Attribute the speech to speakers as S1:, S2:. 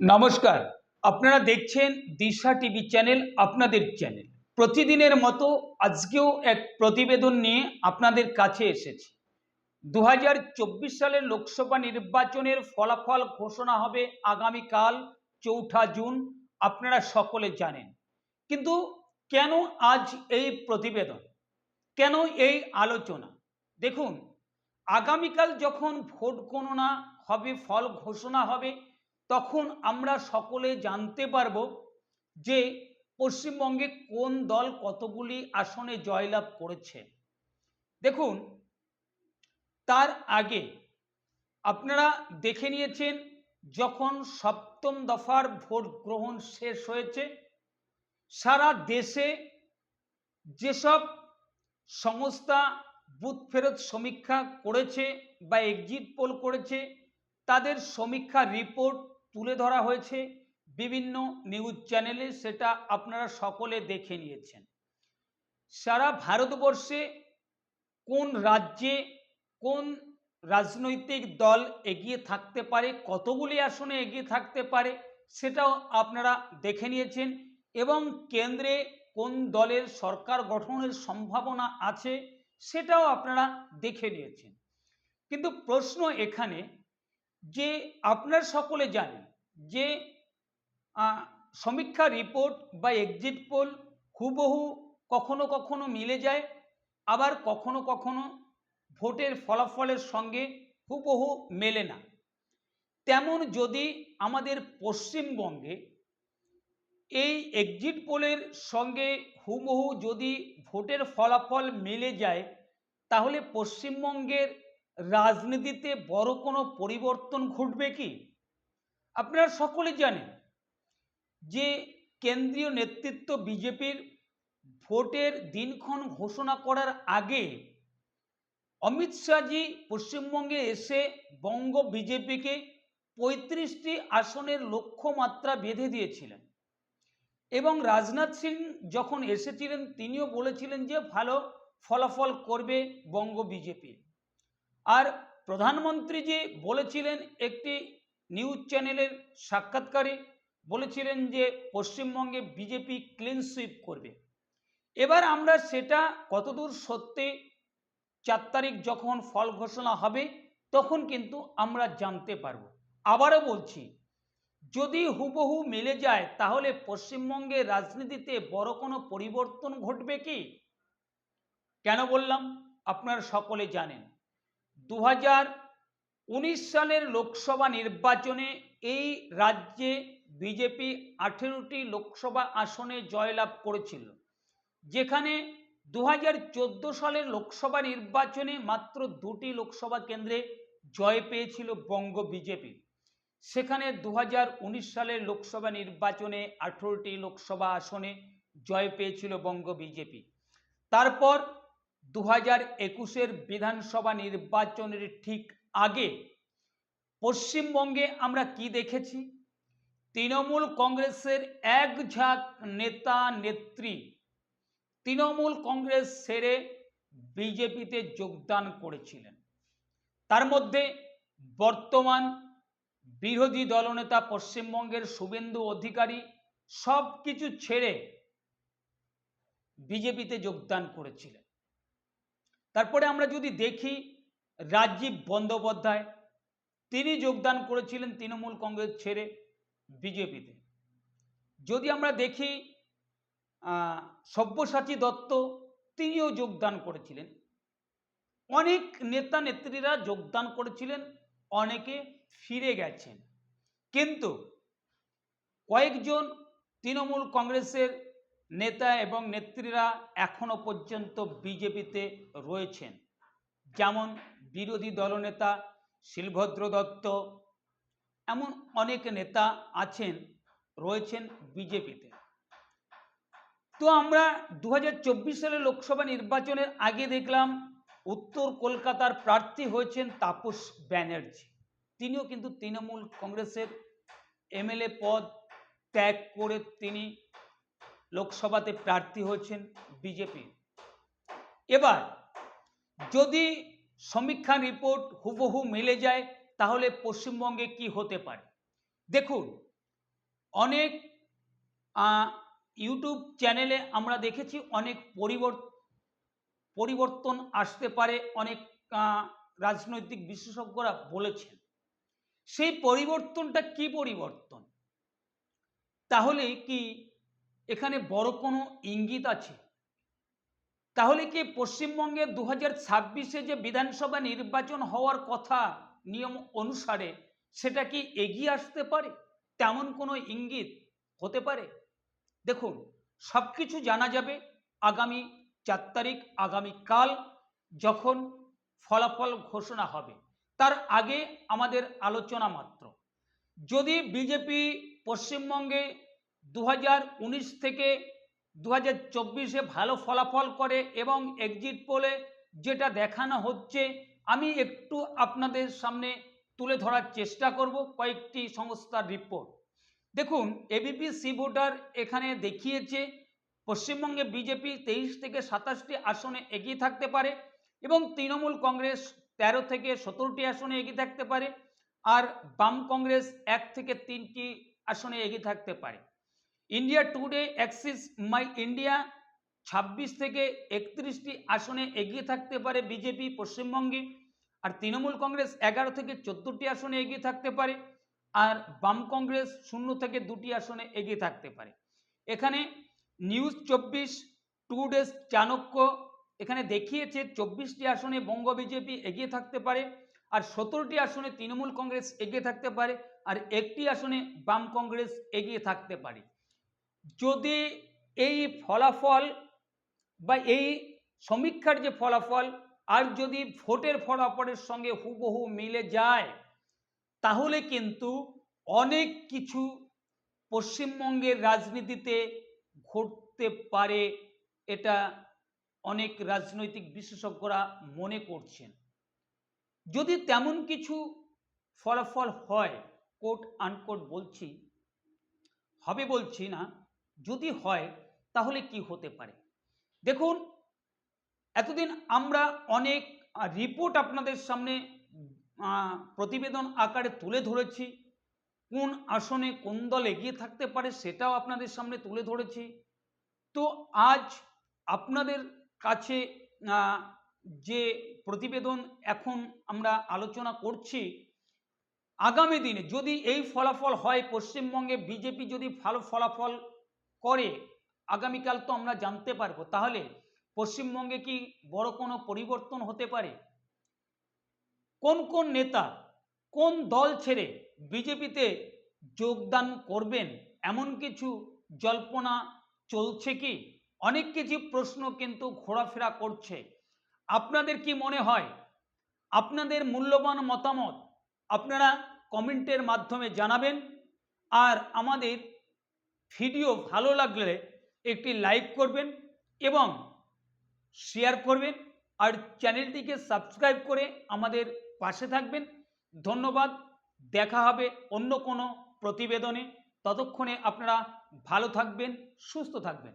S1: নমস্কার। আপনারা দেখছেন দিশা টিভি চ্যানেল, আপনাদের চ্যানেল। প্রতিদিনের মতো আজকেও এক প্রতিবেদন নিয়ে আপনাদের কাছে এসেছি। দু হাজার চব্বিশ সালের লোকসভা নির্বাচনের ফলাফল ঘোষণা হবে আগামীকাল, চৌঠা জুন। আপনারা সকলে জানেন। কিন্তু কেন আজ এই প্রতিবেদন? কেন এই আলোচনা? দেখুন, আগামীকাল যখন ভোট গণনা হবে, ফল ঘোষণা হবে তখন আমরা সকলে জানতে পারব যে পশ্চিমবঙ্গে কোন দল কতগুলি আসনে জয়লাভ করেছে। দেখুন, তার আগে আপনারা দেখে নিয়েছেন যখন সপ্তম দফার ভোট গ্রহণ শেষ হয়েছে, সারা দেশে যেসব সংস্থা বুথ ফেরত সমীক্ষা করেছে বা এক্সিট পোল করেছে, তাদের সমীক্ষা রিপোর্ট তুলে ধরা হয়েছে বিভিন্ন নিউজ চ্যানেলে সেটা আপনারা সকলে দেখে নিয়েছেন। সারা ভারতবর্ষে কোন রাজ্যে কোন রাজনৈতিক দল এগিয়ে থাকতে পারে, কতগুলি আসনে এগিয়ে থাকতে পারে, সেটাও আপনারা দেখে নিয়েছেন এবং কেন্দ্রে কোন দলের সরকার গঠনের সম্ভাবনা আছে, সেটাও আপনারা দেখে নিয়েছেন। কিন্তু প্রশ্ন এখানে যে আপনার সকলে জানেন যে সমীক্ষা রিপোর্ট বা এক্সিট পোল হুবহু কখনো কখনো মিলে যায়, আবার কখনো কখনো ভোটের ফলাফলের সঙ্গে হুবহু মেলে না। তেমন যদি আমাদের পশ্চিমবঙ্গে এই এক্সিট পোলের সঙ্গে হুবহু যদি ভোটের ফলাফল মিলে যায়, তাহলে পশ্চিমবঙ্গের রাজনীতিতে বড় কোনো পরিবর্তন ঘটবে কি? আপনারা সকলে জানেন যে কেন্দ্রীয় নেতৃত্ব বিজেপির ভোটের দিনক্ষণ ঘোষণা করার আগে অমিত শাহজি পশ্চিমবঙ্গে এসে বঙ্গ বিজেপিকে পঁয়ত্রিশটি আসনের লক্ষ্যমাত্রা বেঁধে দিয়েছিলেন। এবং রাজনাথ সিং যখন এসেছিলেন, তিনিও বলেছিলেন যে ভালো ফলাফল করবে বঙ্গ বিজেপি। আর প্রধানমন্ত্রী যে বলেছিলেন একটি নিউজ চ্যানেলের সাক্ষাৎকারে বলেছিলেন যে পশ্চিমবঙ্গে বিজেপি ক্লিন সুইপ করবে। এবার আমরা সেটা কতদূর সত্যি চার তারিখ যখন ফল ঘোষণা হবে তখন কিন্তু আমরা জানতে পারব। আবারও বলছি, যদি হুবহু মিলে যায় তাহলে পশ্চিমবঙ্গের রাজনীতিতে বড় কোনো পরিবর্তন ঘটবে কি? কেন বললাম? আপনারা সকলে জানেন। দু উনিশ সালের লোকসভা নির্বাচনে এই রাজ্যে বিজেপি আঠেরোটি লোকসভা আসনে জয়লাভ করেছিল, যেখানে দু হাজার চোদ্দ সালের লোকসভা নির্বাচনে মাত্র দুটি লোকসভা কেন্দ্রে জয় পেয়েছিল বঙ্গ বিজেপি। সেখানে দু হাজার উনিশ সালের লোকসভা নির্বাচনে আঠেরোটি লোকসভা আসনে জয় পেয়েছিল বঙ্গ বিজেপি। তারপর দু হাজার একুশের বিধানসভা নির্বাচনের ঠিক আগে পশ্চিমবঙ্গে আমরা কি দেখেছি? তৃণমূল কংগ্রেসের এক ঝাঁক নেতা নেত্রী তৃণমূল কংগ্রেস সেরে বিজেপিতে যোগদান করেছিলেন। তার মধ্যে বর্তমান বিরোধী দলনেতা পশ্চিমবঙ্গের শুভেন্দু অধিকারী সব কিছু ছেড়ে বিজেপিতে যোগদান করেছিলেন। তারপরে আমরা যদি দেখি রাজীব বন্দ্যোপাধ্যায়, তিনি যোগদান করেছিলেন তৃণমূল কংগ্রেস ছেড়ে বিজেপিতে। যদি আমরা দেখি সব্যসাচী দত্ত, তিনিও যোগদান করেছিলেন। অনেক নেতা নেত্রীরা যোগদান করেছিলেন, অনেকে ফিরে গেছেন। কিন্তু কয়েকজন তৃণমূল কংগ্রেসের নেতা এবং নেত্রীরা এখনও পর্যন্ত বিজেপিতে রয়েছেন। যেমন বিরোধী দলনেতা শিলভদ্র দত্ত, এমন অনেক নেতা আছেন, রয়েছেন বিজেপিতে। তো আমরা দু হাজার চব্বিশ সালে লোকসভা নির্বাচনের আগে দেখলাম, উত্তর কলকাতার প্রার্থী হয়েছেন তাপস ব্যানার্জি। তিনিও কিন্তু তৃণমূল কংগ্রেসের এমএলএ পদ ত্যাগ করে তিনি লোকসভাতে প্রার্থী হয়েছেন বিজেপি। এবার যদি সমীক্ষা রিপোর্ট হুবহু মিলে যায়, তাহলে পশ্চিমবঙ্গে কি হতে পারে? দেখুন, অনেক ইউটিউব চ্যানেলে আমরা দেখেছি অনেক পরিবর্তন আসতে পারে, অনেক রাজনৈতিক বিশেষজ্ঞরা বলেছেন। সেই পরিবর্তনটা কি পরিবর্তন? তাহলে কি এখানে বড় কোনো ইঙ্গিত আছে। তাহলে কি পশ্চিমবঙ্গে দু হাজার যে বিধানসভা নির্বাচন হওয়ার কথা নিয়ম অনুসারে সেটা কি এগিয়ে আসতে পারে? তেমন কোনো ইঙ্গিত হতে পারে? দেখুন সব কিছু জানা যাবে আগামী চার তারিখ আগামীকাল যখন ফলাফল ঘোষণা হবে। তার আগে আমাদের আলোচনা মাত্র। যদি বিজেপি পশ্চিমবঙ্গে দু থেকে দু হাজার চব্বিশে ভালো ফলাফল করে এবং এক্সিট পোলে যেটা দেখানো হচ্ছে, আমি একটু আপনাদের সামনে তুলে ধরার চেষ্টা করব কয়েকটি সংস্থার রিপোর্ট দেখুন এবিপি সি ভোটার এখানে দেখিয়েছে, পশ্চিমবঙ্গে বিজেপি তেইশ থেকে সাতাশটি আসনে এগিয়ে থাকতে পারে এবং তৃণমূল কংগ্রেস তেরো থেকে সতেরোটি আসনে এগিয়ে থাকতে পারে, আর বাম কংগ্রেস এক থেকে তিনটি আসনে এগিয়ে থাকতে পারে। India Today Axis My India ছাব্বিশ থেকে একত্রিশটি আসনে এগিয়ে থাকতে পারে বিজেপি পশ্চিমবঙ্গে। আর তৃণমূল কংগ্রেস এগারো থেকে চোদ্দোটি আসনে এগিয়ে থাকতে পারে। আর বাম কংগ্রেস শূন্য থেকে দুটি আসনে এগিয়ে থাকতে পারে। এখানে নিউজ চব্বিশ টু ডেজ চাণক্য এখানে দেখিয়েছে চব্বিশটি আসনে বঙ্গ বিজেপি এগিয়ে থাকতে পারে। আর সতেরোটি আসনে তৃণমূল কংগ্রেস এগিয়ে থাকতে পারে। আর একটি আসনে বাম কংগ্রেস এগিয়ে থাকতে পারে। যদি এই ফলাফল বা এই সমীক্ষার যে ফলাফল আর যদি ভোটের ফলাফলের সঙ্গে হুবহু মিলে যায়, তাহলে কিন্তু অনেক কিছু পশ্চিমবঙ্গের রাজনীতিতে ঘটতে পারে এটা অনেক রাজনৈতিক বিশেষজ্ঞরা মনে করছেন। যদি তেমন কিছু ফলাফল হয় কোট আনকোট বলছি, হবে বলছি না যদি হয়, তাহলে কি হতে পারে? দেখুন, এতদিন আমরা অনেক রিপোর্ট আপনাদের সামনে প্রতিবেদন আকারে তুলে ধরেছি। কোন আসনে কোন দল এগিয়ে থাকতে পারে সেটাও আপনাদের সামনে তুলে ধরেছি। তো আজ আপনাদের কাছে যে প্রতিবেদন এখন আমরা আলোচনা করছি, আগামী দিনে যদি এই ফলাফল হয়, পশ্চিমবঙ্গে বিজেপি যদি ভালো ফলাফল করে আগামীকাল তো আমরা জানতে পারব। তাহলে পশ্চিমবঙ্গে কি বড় কোনো পরিবর্তন হতে পারে? কোন কোন নেতা কোন দল ছেড়ে বিজেপিতে যোগদান করবেন? এমন কিছু জল্পনা চলছে কি? অনেক কিছু প্রশ্ন কিন্তু ঘোরাফেরা করছে। আপনাদের কি মনে হয়? আপনাদের মূল্যবান মতামত আপনারা কমেন্টের মাধ্যমে জানাবেন। আর আমাদের ভিডিও ভালো লাগলে একটি লাইক করবেন এবং শেয়ার করবেন আর চ্যানেলটিকে সাবস্ক্রাইব করে আমাদের পাশে থাকবেন। ধন্যবাদ। দেখা হবে অন্য কোনো প্রতিবেদনে। ততক্ষণে আপনারা ভালো থাকবেন, সুস্থ থাকবেন।